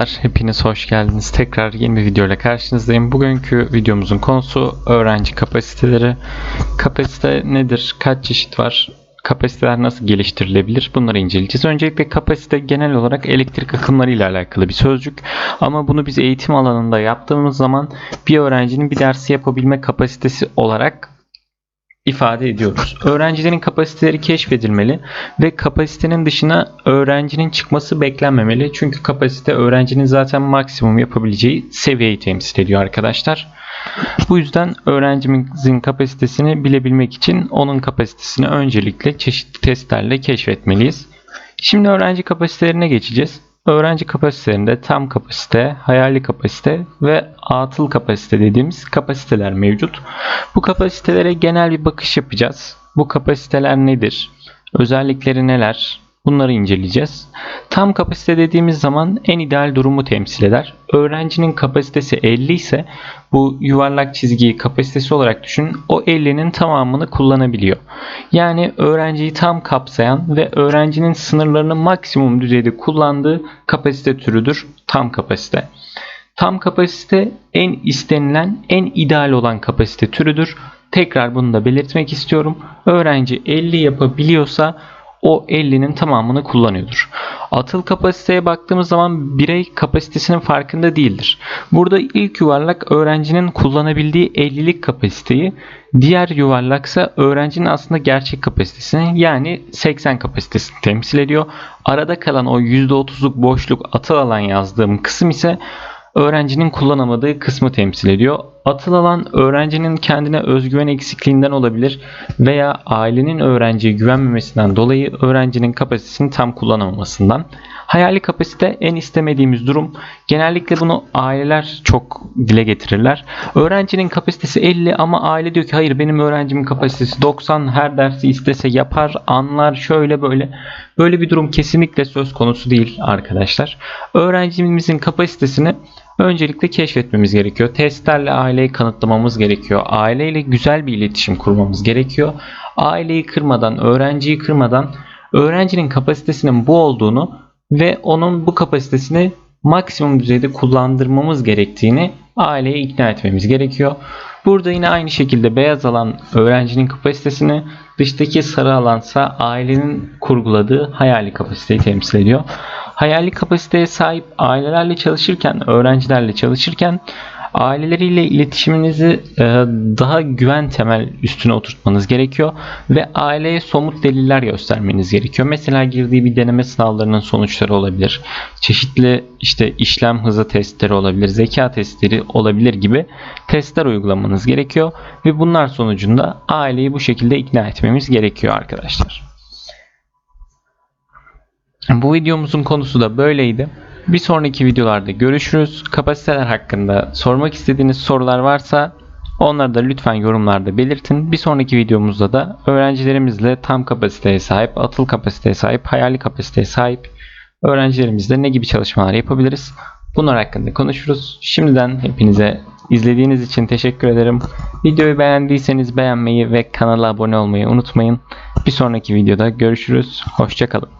Merhabalar, hepiniz hoş geldiniz. Tekrar yeni bir video ile karşınızdayım. Bugünkü videomuzun konusu öğrenci kapasiteleri. Kapasite nedir? Kaç çeşit var? Kapasiteler nasıl geliştirilebilir? Bunları inceleyeceğiz. Öncelikle kapasite genel olarak elektrik akımları ile alakalı bir sözcük. Ama bunu biz eğitim alanında yaptığımız zaman bir öğrencinin bir dersi yapabilme kapasitesi olarak ifade ediyoruz. Öğrencilerin kapasiteleri keşfedilmeli ve kapasitenin dışına öğrencinin çıkması beklenmemeli. Çünkü kapasite öğrencinin zaten maksimum yapabileceği seviyeyi temsil ediyor arkadaşlar. Bu yüzden öğrencimizin kapasitesini bilebilmek için onun kapasitesini öncelikle çeşitli testlerle keşfetmeliyiz. Şimdi öğrenci kapasitelerine geçeceğiz. Öğrenci kapasitelerinde tam kapasite, hayali kapasite ve atıl kapasite dediğimiz kapasiteler mevcut. Bu kapasitelere genel bir bakış yapacağız. Bu kapasiteler nedir? Özellikleri neler? Bunları inceleyeceğiz. Tam kapasite dediğimiz zaman en ideal durumu temsil eder. Öğrencinin kapasitesi 50 ise bu yuvarlak çizgiyi kapasitesi olarak düşün. O 50'nin tamamını kullanabiliyor. Yani öğrenciyi tam kapsayan ve öğrencinin sınırlarını maksimum düzeyde kullandığı kapasite türüdür tam kapasite. Tam kapasite en istenilen, en ideal olan kapasite türüdür. Tekrar bunu da belirtmek istiyorum. Öğrenci 50 yapabiliyorsa o 50'nin tamamını kullanıyordur. Atıl kapasiteye baktığımız zaman birey kapasitesinin farkında değildir. Burada ilk yuvarlak öğrencinin kullanabildiği 50'lik kapasiteyi, diğer yuvarlaksa öğrencinin aslında gerçek kapasitesini yani 80 kapasitesini temsil ediyor. Arada kalan o %30'luk boşluk atıl alan yazdığım kısım ise öğrencinin kullanamadığı kısmı temsil ediyor. Atıl alan öğrencinin kendine özgüven eksikliğinden olabilir veya ailenin öğrenciye güvenmemesinden dolayı öğrencinin kapasitesini tam kullanamamasından. Hayali kapasite en istemediğimiz durum. Genellikle bunu aileler çok dile getirirler. Öğrencinin kapasitesi 50 ama aile diyor ki hayır benim öğrencimin kapasitesi 90 her dersi istese yapar anlar şöyle böyle. Böyle bir durum kesinlikle söz konusu değil arkadaşlar. Öğrencimizin kapasitesini öncelikle keşfetmemiz gerekiyor. Testlerle aileyi kanıtlamamız gerekiyor. Aileyle güzel bir iletişim kurmamız gerekiyor. Aileyi kırmadan, öğrenciyi kırmadan öğrencinin kapasitesinin bu olduğunu ve onun bu kapasitesini maksimum düzeyde kullandırmamız gerektiğini aileye ikna etmemiz gerekiyor. Burada yine aynı şekilde beyaz alan öğrencinin kapasitesini, dıştaki sarı alansa ailenin kurguladığı hayali kapasiteyi temsil ediyor. Hayali kapasiteye sahip ailelerle çalışırken, öğrencilerle çalışırken aileleriyle iletişiminizi e, daha güven temel üstüne oturtmanız gerekiyor ve aileye somut deliller göstermeniz gerekiyor. Mesela girdiği bir deneme sınavlarının sonuçları olabilir. Çeşitli işte işlem hızı testleri olabilir, zeka testleri olabilir gibi testler uygulamanız gerekiyor ve bunlar sonucunda aileyi bu şekilde ikna etmemiz gerekiyor arkadaşlar. Bu videomuzun konusu da böyleydi. Bir sonraki videolarda görüşürüz. Kapasiteler hakkında sormak istediğiniz sorular varsa onları da lütfen yorumlarda belirtin. Bir sonraki videomuzda da öğrencilerimizle tam kapasiteye sahip, atıl kapasiteye sahip, hayali kapasiteye sahip öğrencilerimizle ne gibi çalışmalar yapabiliriz? Bunlar hakkında konuşuruz. Şimdiden hepinize izlediğiniz için teşekkür ederim. Videoyu beğendiyseniz beğenmeyi ve kanala abone olmayı unutmayın. Bir sonraki videoda görüşürüz. Hoşçakalın.